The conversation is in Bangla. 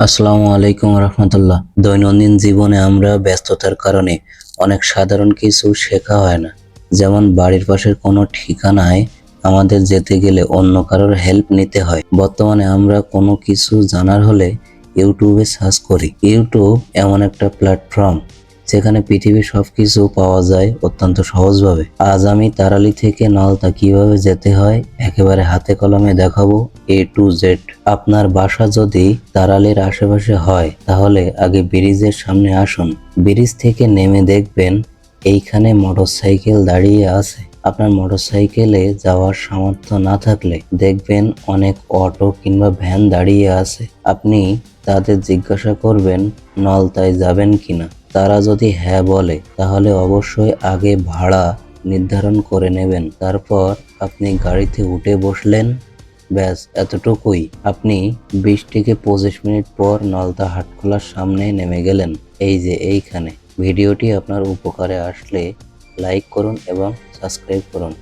আসসালামু আলাইকুম রহমতুল্লাহ। দৈনন্দিন জীবনে আমরা ব্যস্ততার কারণে অনেক সাধারণ কিছু শেখা হয় না। যেমন বাড়ির পাশের কোনো ঠিকানায় আমাদের যেতে গেলে অন্য কারোর হেল্প নিতে হয়। বর্তমানে আমরা কোনো কিছু জানার হলে ইউটিউবে সার্চ করি। ইউটিউব এমন একটা প্ল্যাটফর্ম যেখানে পৃথিবীর সব কিছু পাওয়া যায় অত্যন্ত সহজভাবে। আজ আমি তারালি থেকে নলতা কীভাবে যেতে হয় একেবারে হাতে কলমে দেখাবো এ টু জেড আপনার বাসা যদি তারালের আশেপাশে হয়, তাহলে আগে ব্রিজের সামনে আসুন। ব্রিজ থেকে নেমে দেখবেন এইখানে মোটরসাইকেল দাঁড়িয়ে আছে। আপনার মোটরসাইকেলে যাওয়ার সামর্থ্য না থাকলে দেখবেন অনেক অটো কিংবা ভ্যান দাঁড়িয়ে আছে। আপনি তাদের জিজ্ঞাসা করবেন, নলতায় যাবেন কিনা? তারা যদি হ্যাঁ বলে, তাহলে অবশ্যই আগে ভাড়া নির্ধারণ করে নেবেন। তারপর আপনি গাড়িতে উঠে বসলেন। ব্যাস, এতটুকুই। আপনি বিশ থেকে পঁচিশ মিনিট পর নলতা হাটখোলার সামনে নেমে গেলেন। এই যে এইখানে। ভিডিওটি আপনার উপকারে আসলে লাইক করুন এবং সাবস্ক্রাইব করুন।